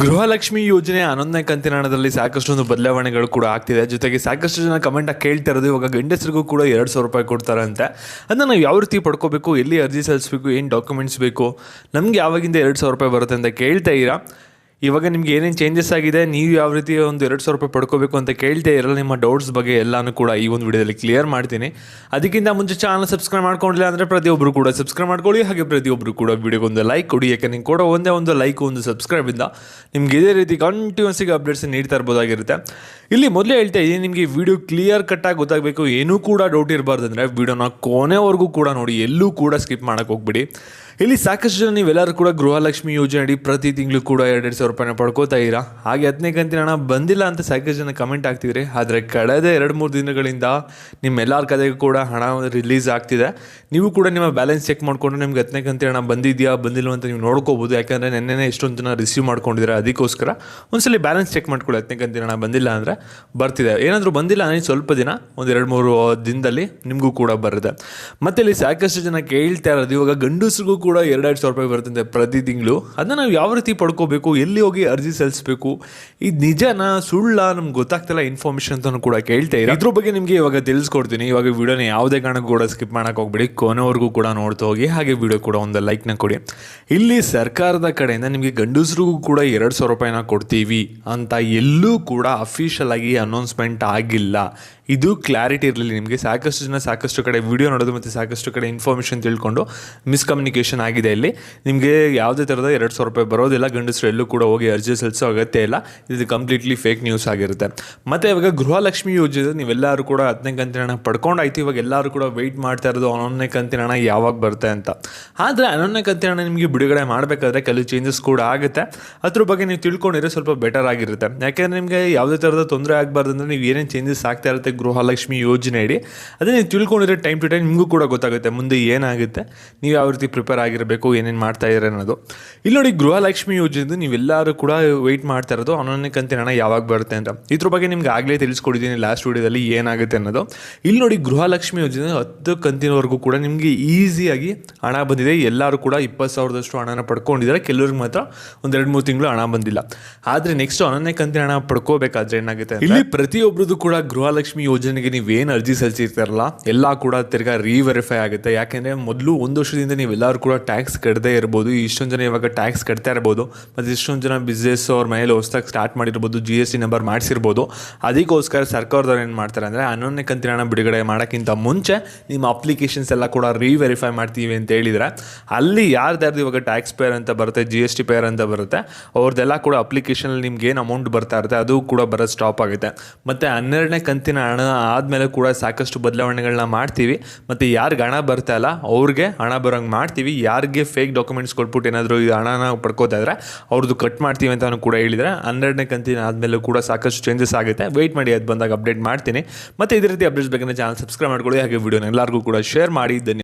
ಗೃಹಲಕ್ಷ್ಮಿ ಯೋಜನೆ ಹನ್ನೊಂದನೇ ಕಂತಿನ ಹಣದಲ್ಲಿ ಸಾಕಷ್ಟು ಒಂದು ಬದಲಾವಣೆಗಳು ಕೂಡ ಆಗ್ತಿದೆ. ಜೊತೆಗೆ ಸಾಕಷ್ಟು ಜನ ಕಮೆಂಟ್ ಕೇಳ್ತಾ ಇರೋದು ಇವಾಗ ಗಂಡಸರಿಗೂ ಕೂಡ ಎರಡು ಸಾವಿರ ರೂಪಾಯಿ ಕೊಡ್ತಾರಂತೆ. ಅದನ್ನು ನಾವು ಯಾವ ರೀತಿ ಪಡ್ಕೋಬೇಕು, ಎಲ್ಲಿ ಅರ್ಜಿ ಸಲ್ಲಿಸಬೇಕು, ಏನು ಡಾಕ್ಯುಮೆಂಟ್ಸ್ ಬೇಕು, ನಮಗೆ ಯಾವಾಗಿಂದ ಎರಡು ಸಾವಿರ ರೂಪಾಯಿ ಬರುತ್ತೆ ಅಂತ ಕೇಳ್ತಾ ಇರಾ? ಇವಾಗ ನಿಮ್ಗೆ ಏನೇನು ಚೇಂಜಸ್ ಆಗಿದೆ? ನೀವು ಯಾವ ರೀತಿ ಒಂದು ಎರಡು ಸಾವಿರ ರೂಪಾಯಿ ಪಡ್ಕೋಬೇಕು ಅಂತ ಕೇಳ್ತಾ ಇರಲ್ಲ, ನಿಮ್ಮ ಡೌಟ್ಸ್ ಬಗ್ಗೆ ಎಲ್ಲಾನು ಕೂಡ ಈ ಒಂದು ವಿಡಿಯೋದಲ್ಲಿ ಕ್ಲಿಯರ್ ಮಾಡ್ತೀನಿ. ಅದಕ್ಕಿಂತ ಮುಂಚೆ ಚಾನಲ್ ಸಬ್ಸ್ಕ್ರೈಬ್ ಮಾಡ್ಕೊಂಡಿಲ್ಲ ಅಂದರೆ ಪ್ರತಿಯೊಬ್ಬರು ಕೂಡ ಸಬ್ಸ್ಕ್ರೈಬ್ ಮಾಡ್ಕೊಳ್ಳಿ. ಹಾಗೆ ಪ್ರತಿಯೊಬ್ಬರು ಕೂಡ ವಿಡಿಯೋಗೆ ಒಂದು ಲೈಕ್ ಕೊಡಿ. ಯಾಕೆ ನೀವು ಕೂಡ ಒಂದೇ ಒಂದು ಲೈಕ್ ಒಂದು ಸಬ್ಸ್ಕ್ರೈಬಿಂದ ನಿಮ್ಗೆ ಇದೇ ರೀತಿ ಕಂಟಿನ್ಯೂಸ್ ಆಗಿ ಅಪ್ಡೇಟ್ಸ್ ನೀಡ್ತಾ ಇರ್ಬೋದಾಗಿರುತ್ತೆ ಇಲ್ಲಿ ಮೊದಲೇ ಹೇಳ್ತಾ ಇದ್ದೀನಿ, ನಿಮಗೆ ವಿಡಿಯೋ ಕ್ಲಿಯರ್ ಕಟ್ಟಾಗಿ ಗೊತ್ತಾಗಬೇಕು. ಏನೂ ಕೂಡ ಡೌಟ್ ಇರಬಾರ್ದು ಅಂದರೆ ವಿಡಿಯೋನ ಕೊನೆವರೆಗೂ ಕೂಡ ನೋಡಿ, ಎಲ್ಲೂ ಕೂಡ ಸ್ಕಿಪ್ ಮಾಡೋಕೆ ಹೋಗ್ಬಿಡಿ. ಇಲ್ಲಿ ಸಾಕಷ್ಟು ಜನ ನೀವೆಲ್ಲರೂ ಕೂಡ ಗೃಹಲಕ್ಷ್ಮಿ ಯೋಜನೆ ಅಡಿ ಪ್ರತಿ ತಿಂಗಳು ಕೂಡ ಎರಡೆರಡು ಸಾವಿರ ರೂಪಾಯಿನ ಪಡ್ಕೋತಾ ಇರಾ ಹಾಗೆ ಹತ್ತನೇ ಕಂತಿನ ಹಣ ಬಂದಿಲ್ಲ ಅಂತ ಸಾಕಷ್ಟು ಜನ ಕಮೆಂಟ್ ಆಗ್ತಿದ್ರಿ ಆದರೆ ಕಳೆದ ಎರಡು ಮೂರು ದಿನಗಳಿಂದ ನಿಮ್ಮೆಲ್ಲರ ಕಡೆಗೂ ಕೂಡ ಹಣ ರಿಲೀಸ್ ಆಗ್ತಿದೆ. ನೀವು ಕೂಡ ನಿಮ್ಮ ಬ್ಯಾಲೆನ್ಸ್ ಚೆಕ್ ಮಾಡಿಕೊಂಡು ನಿಮ್ಗೆ ಹತ್ತನೇ ಕಂತಿನ ಹಣ ಬಂದಿದೆಯಾ ಬಂದಿಲ್ಲ ಅಂತ ನೀವು ನೋಡ್ಕೋಬೋದು. ಯಾಕಂದರೆ ನೆನ್ನೆನೇ ಎಷ್ಟೊಂದು ಜನ ರಿಸೀವ್ ಮಾಡ್ಕೊಂಡಿದ್ದಾರೆ ಅದಕ್ಕೋಸ್ಕರ. ಒಂದ್ಸಲಿ ಬ್ಯಾಲೆನ್ಸ್ ಚೆಕ್ ಮಾಡ್ಕೊಳ್ಳಿ, ಹತ್ತನೇ ಕಂತಿನ ಹಣ ಬಂದಿಲ್ಲ ಅಂದರೆ ಬರ್ತಿದೆ. ಏನಾದರೂ ಬಂದಿಲ್ಲ ಅಂದರೆ ಸ್ವಲ್ಪ ದಿನ, ಒಂದು ಎರಡು ಮೂರು ದಿನದಲ್ಲಿ ನಿಮಗೂ ಕೂಡ ಬರುತ್ತೆ. ಮತ್ತೆ ಇಲ್ಲಿ ಸಾಕಷ್ಟು ಜನ ಕೇಳ್ತಾ ಇರೋದು, ಇವಾಗ ಗಂಡಸರಿಗೂ ಕೂಡ ಎರಡೆರಡು ಸಾವಿರ ರೂಪಾಯಿ ಬರ್ತಿದೆ ಪ್ರತಿ ತಿಂಗಳು. ಅದನ್ನ ನಾವು ಯಾವ ರೀತಿ ಪಡ್ಕೋಬೇಕು, ಎಲ್ಲಿ ಹೋಗಿ ಅರ್ಜಿ ಸಲ್ಲಿಸಬೇಕು ಇದು ನಿಜನ ಸುಳ್ಳ ನಮ್ಗೆ ಗೊತ್ತಾಗ್ತಿಲ್ಲ ಇನ್ಫಾರ್ಮೇಷನ್ ಅಂತ ಕೂಡ ಕೇಳ್ತಾ ಇರೋ ಇದ್ರ ಬಗ್ಗೆ ನಿಮಗೆ ಇವಾಗ ತಿಳಿಸ್ಕೊಡ್ತೀನಿ. ಇವಾಗ ವಿಡಿಯೋನ ಯಾವುದೇ ಕಾರಣಕ್ಕೂ ಕೂಡ ಸ್ಕಿಪ್ ಮಾಡೋಕೆ ಹೋಗ್ಬೇಡಿ. ಕೊನೆವರೆಗೂ ಕೂಡ ನೋಡ್ತಾ ಹೋಗಿ, ಹಾಗೆ ವಿಡಿಯೋ ಕೂಡ ಒಂದು ಲೈಕ್ನ ಕೊಡಿ. ಇಲ್ಲಿ ಸರ್ಕಾರದ ಕಡೆಯಿಂದ ನಿಮಗೆ ಗಂಡಸರಿಗೂ ಕೂಡ ಎರಡು ಸಾವಿರ ರೂಪಾಯಿನ ಕೊಡ್ತೀವಿ ಅಂತ ಎಲ್ಲೂ ಕೂಡ ಅಫಿಷಿಯಲ್ ಆಗಿ ಅನೌನ್ಸ್ಮೆಂಟ್ ಆಗಿಲ್ಲ. ಇದು ಕ್ಲಾರಿಟಿ ಇರಲಿಲ್ಲ ನಿಮಗೆ ಸಾಕಷ್ಟು ಜನ ಸಾಕಷ್ಟು ಕಡೆ ವಿಡಿಯೋ ನೋಡೋದು ಮತ್ತು ಸಾಕಷ್ಟು ಕಡೆ ಇನ್ಫಾರ್ಮೇಷನ್ ತಿಳ್ಕೊಂಡು ಮಿಸ್ಕಮ್ಯುನಿಕೇಷನ್ ಆಗಿದೆ ಇಲ್ಲಿ. ನಿಮಗೆ ಯಾವುದೇ ಥರದ ಎರಡು ಸಾವಿರ ರೂಪಾಯಿ ಬರೋದಿಲ್ಲ, ಗಂಡಸರು ಎಲ್ಲೂ ಕೂಡ ಹೋಗಿ ಅರ್ಜಿ ಸಲ್ಲಿಸೋ ಅಗತ್ಯ ಇಲ್ಲ. ಇದು ಕಂಪ್ಲೀಟ್ಲಿ ಫೇಕ್ ನ್ಯೂಸ್ ಆಗಿರುತ್ತೆ. ಮತ್ತು ಇವಾಗ ಗೃಹಲಕ್ಷ್ಮಿ ಯೋಜನೆ, ನೀವೆಲ್ಲರೂ ಕೂಡ ಹತ್ತನೇ ಕಂತಿನ ಹಣ ಪಡ್ಕೊಂಡಾಯ್ತು, ಇವಾಗ ಎಲ್ಲರೂ ಕೂಡ ವೆಯ್ಟ್ ಮಾಡ್ತಾ ಇರೋದು ಹನ್ನೊಂದನೇ ಕಂತಿನ ಹಣ ಯಾವಾಗ ಬರುತ್ತೆ ಅಂತ. ಆದರೆ ಹನ್ನೊಂದನೇ ಕಂತಿನ ಹಣ ನಿಮಗೆ ಬಿಡುಗಡೆ ಮಾಡಬೇಕಾದ್ರೆ ಕೆಲವು ಚೇಂಜಸ್ ಕೂಡ ಆಗುತ್ತೆ. ಅದ್ರ ಬಗ್ಗೆ ನೀವು ತಿಳ್ಕೊಂಡಿರೋ ಸ್ವಲ್ಪ ಬೆಟರ್ ಆಗಿರುತ್ತೆ. ಯಾಕೆಂದರೆ ನಿಮಗೆ ಯಾವುದೇ ಥರದ ತೊಂದರೆ ಆಗಬಾರ್ದು ಅಂದರೆ ನೀವು ಏನೇನು ಚೇಂಜಸ್ ಆಗ್ತಾ ಇರುತ್ತೆ ಗೃಹಲಕ್ಷ್ಮಿ ಯೋಜನೆ ಅದೇ ನೀವು ತಿಳ್ಕೊಂಡಿದ್ರೆ ಟೈಮ್ ಟು ಟೈಮ್ ನಿಮಗೂ ಕೂಡ ಗೊತ್ತಾಗುತ್ತೆ ಮುಂದೆ ಏನಾಗುತ್ತೆ ನೀವು ಯಾವ ರೀತಿ ಪ್ರಿಪೇರ್ ಆಗಿರಬೇಕು ಏನೇನು ಮಾಡ್ತಾ ಇದ್ದಾರೆ ಅನ್ನೋದು. ಇಲ್ಲಿ ನೋಡಿ ಗೃಹಲಕ್ಷ್ಮಿ ಯೋಜನೆ ನೀವೆಲ್ಲರೂ ಕೂಡ ವೆಯ್ಟ್ ಮಾಡ್ತಾ ಇರೋದು ಹನ್ನೊಂದನೇ ಕಂತಿನ ಹಣ ಯಾವಾಗ ಬರುತ್ತೆ ಅಂತ. ಇದ್ರ ಬಗ್ಗೆ ನಿಮ್ಗೆ ಆಗಲೇ ತಿಳಿಸ್ಕೊಡಿದ್ದೀನಿ ಲಾಸ್ಟ್ ವೀಡಿಯೋದಲ್ಲಿ ಏನಾಗುತ್ತೆ ಅನ್ನೋದು. ಇಲ್ಲಿ ನೋಡಿ ಗೃಹಲಕ್ಷ್ಮಿ ಯೋಜನೆ ಹತ್ತು ಕಂತಿನವರೆಗೂ ಕೂಡ ನಿಮಗೆ ಈಸಿಯಾಗಿ ಹಣ ಬಂದಿದೆ. ಎಲ್ಲರೂ ಕೂಡ ಇಪ್ಪತ್ತು ಸಾವಿರದಷ್ಟು ಹಣನ ಪಡ್ಕೊಂಡಿದ್ದಾರೆ. ಕೆಲವ್ರಿಗೆ ಮಾತ್ರ ಒಂದು ಎರಡು ಮೂರು ತಿಂಗಳು ಹಣ ಬಂದಿಲ್ಲ. ಆದರೆ ನೆಕ್ಸ್ಟ್ ಅನನ್ಯ ಕಂತಿನ ಹಣ ಪಡ್ಕೋಬೇಕಾದ್ರೆ ಏನಾಗುತ್ತೆ ಇಲ್ಲಿ ಪ್ರತಿಯೊಬ್ಬರದ್ದು ಕೂಡ ಗೃಹಲಕ್ಷ್ಮಿ ಯೋಜನೆಗೆ ನೀವೇನು ಅರ್ಜಿ ಸಲ್ಲಿಸಿರ್ತಾರಲ್ಲ, ಎಲ್ಲ ಕೂಡ ತಿರ್ಗಾ ರೀವೆರಿಫೈ ಆಗುತ್ತೆ. ಯಾಕೆಂದರೆ ಮೊದಲು ಒಂದು ವರ್ಷದಿಂದ ನೀವೆಲ್ಲರೂ ಕೂಡ ಟ್ಯಾಕ್ಸ್ ಕಟ್ಟದೇ ಇರ್ಬೋದು, ಇಷ್ಟೊಂದು ಜನ ಇವಾಗ ಟ್ಯಾಕ್ಸ್ ಕಟ್ತಾ ಇರ್ಬೋದು, ಮತ್ತು ಇಷ್ಟೊಂದು ಜನ ಬಿಸ್ನೆಸ್ ಅವ್ರ ಮೇಲೆ ಹೊಸ್ದಾಗಿ ಸ್ಟಾರ್ಟ್ ಮಾಡಿರ್ಬೋದು ಜಿ ಎಸ್ ಟಿ ನಂಬರ್ ಮಾಡಿಸಿರ್ಬೋದು. ಅದಕ್ಕೋಸ್ಕರ ಸರ್ಕಾರದವ್ರು ಏನು ಮಾಡ್ತಾರೆ ಅಂದರೆ ಹನ್ನೊಂದನೇ ಕಂತಿನ ಹಣ ಬಿಡುಗಡೆ ಮಾಡೋಕ್ಕಿಂತ ಮುಂಚೆ ನಿಮ್ಮ ಅಪ್ಲಿಕೇಶನ್ಸ್ ಎಲ್ಲ ಕೂಡ ರೀವೆರಿಫೈ ಮಾಡ್ತೀವಿ ಅಂತ ಹೇಳಿದರೆ, ಅಲ್ಲಿ ಯಾರ್ದಾರ್ದು ಇವಾಗ ಟ್ಯಾಕ್ಸ್ ಪೇರ್ ಅಂತ ಬರುತ್ತೆ ಜಿ ಎಸ್ ಟಿ ಪೇರ್ ಅಂತ ಬರುತ್ತೆ ಅವ್ರದ್ದೆಲ್ಲ ಕೂಡ ಅಪ್ಲಿಕೇಶನಲ್ಲಿ ನಿಮ್ಗೆ ಏನು ಅಮೌಂಟ್ ಬರ್ತಾ ಇರುತ್ತೆ, ಅದು ಕೂಡ ಬರೋದು ಸ್ಟಾಪ್ ಆಗುತ್ತೆ. ಮತ್ತು ಹನ್ನೆರಡನೇ ಕಂತಿನ ಆದಮೇಲೆ ಕೂಡ ಸಾಕಷ್ಟು ಬದಲಾವಣೆಗಳನ್ನ ಮಾಡ್ತೀವಿ. ಮತ್ತು ಯಾರಿಗೆ ಹಣ ಬರ್ತಾ ಇಲ್ಲ, ಅವ್ರಿಗೆ ಹಣ ಬರೋಂಗೆ ಮಾಡ್ತೀವಿ. ಯಾರಿಗೆ ಫೇಕ್ ಡಾಕ್ಯುಮೆಂಟ್ಸ್ ಕೊಟ್ಬಿಟ್ಟು ಏನಾದರೂ ಈ ಹಣನ ಪಡ್ಕೋತಾ ಇದ್ರೆ ಅವ್ರದ್ದು ಕಟ್ ಮಾಡ್ತೀವಿ ಅಂತ ಕೂಡ ಹೇಳಿದರೆ ಹನ್ನೆರಡನೇ ಕಂತಿನ ಆದಮೇಲೆ ಕೂಡ ಸಾಕಷ್ಟು ಚೇಂಜಸ್ ಆಗುತ್ತೆ. ವೆಯ್ಟ್ ಮಾಡಿ ಅದು ಬಂದಾಗ ಅಪ್ಡೇಟ್ ಮಾಡ್ತೀನಿ. ಮತ್ತು ಇದೇ ರೀತಿ ಅಪ್ಡೇಟ್ಸ್ ಬೇಕಂದ್ರೆ ಚಾನಲ್ ಸಬ್ಸ್ಕ್ರೈಬ್ ಮಾಡ್ಕೊಳ್ಳಿ. ಹಾಗೆ ವಿಡಿಯೋನ ಎಲ್ಲರಿಗೂ ಕೂಡ ಶೇರ್ ಮಾಡಿ.